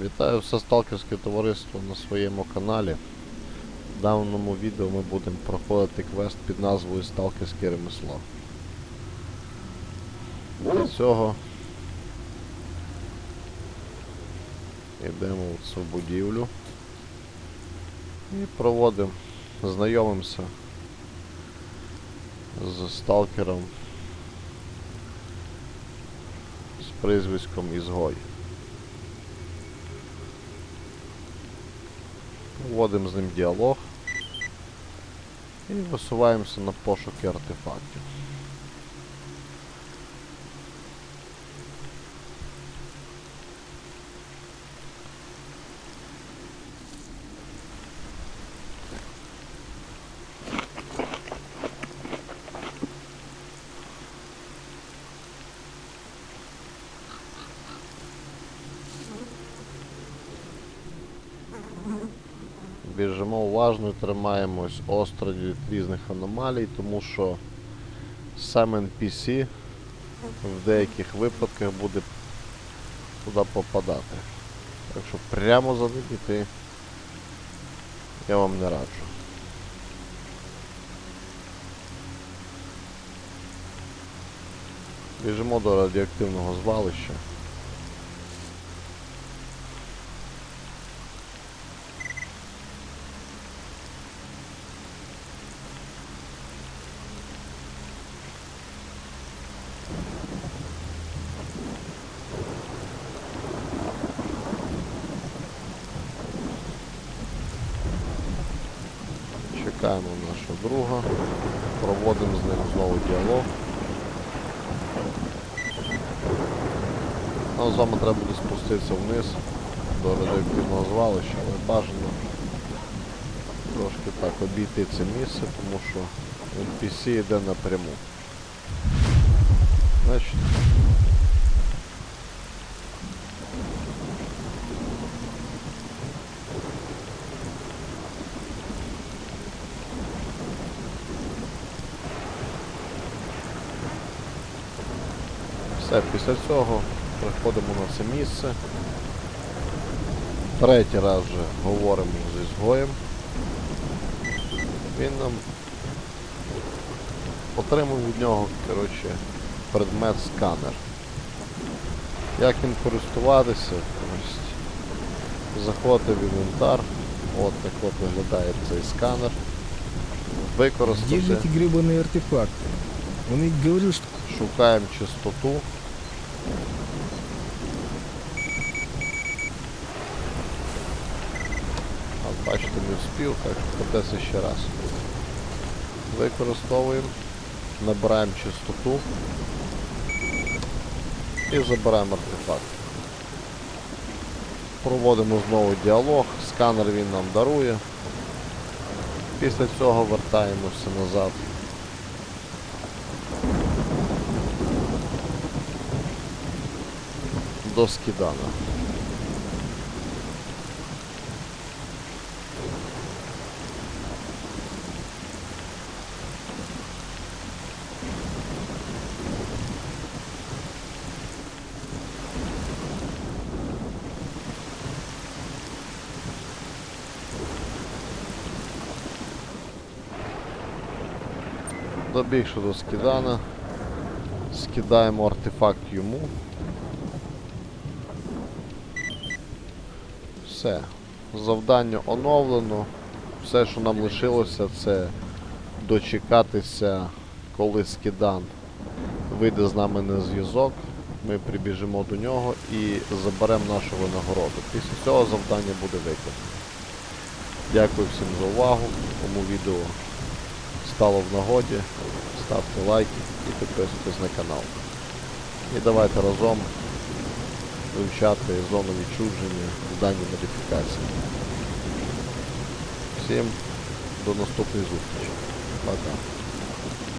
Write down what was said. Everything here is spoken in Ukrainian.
Вітаю все сталкерське товариство на своєму каналі. В даному відео ми будемо проходити квест під назвою Сталкерське ремесло. Для цього йдемо в цю будівлю і проводимо, знайомимося з сталкером з прізвиськом Ізгой. Вводимо з ним діалог і висуваємося на пошуки артефактів. Біжимо уважно, тримаємось остро від різних аномалій, тому що сам NPC в деяких випадках буде туди попадати. Так що прямо за ним іти я вам не раджу. Біжимо до радіоактивного звалища. Чекаємо нашого друга, проводимо з ним знову діалог. Нам з вами треба буде спуститися вниз до радіоактивного звалища, але бажано трошки так обійти це місце, тому що NPC йде напряму. Значить, Все, після цього приходимо на це місце. Третій раз вже говоримо з ізгоєм. Він нам отримав від нього, коротше, предмет сканер. Як їм користуватися? Ось, заходити в інвентар. От так от виглядає цей сканер. Где же Використати. эти гребаные артефакты? Он ведь говорил, что Шукаємо чистоту. Бачите, не вспів, так що придеться ще раз. Використовуємо, набираємо чистоту і забираємо артефакт. Проводимо знову діалог, сканер він нам дарує. Після цього вертаємося назад до скидана. Добігши до скидана, скидаємо артефакт йому. Все. Завдання оновлено. Все, що нам лишилося, це дочекатися, коли скидан вийде з нами на зв'язок. Ми прибіжимо до нього і заберемо нашу винагороду. Після цього завдання буде виконано. Дякую всім за увагу. Кому відео стало в нагоді, ставте лайки і підписуйтесь на канал. І давайте разом вивчати зону відчуження в даній модифікації. Всім до наступної зустрічі. Пока.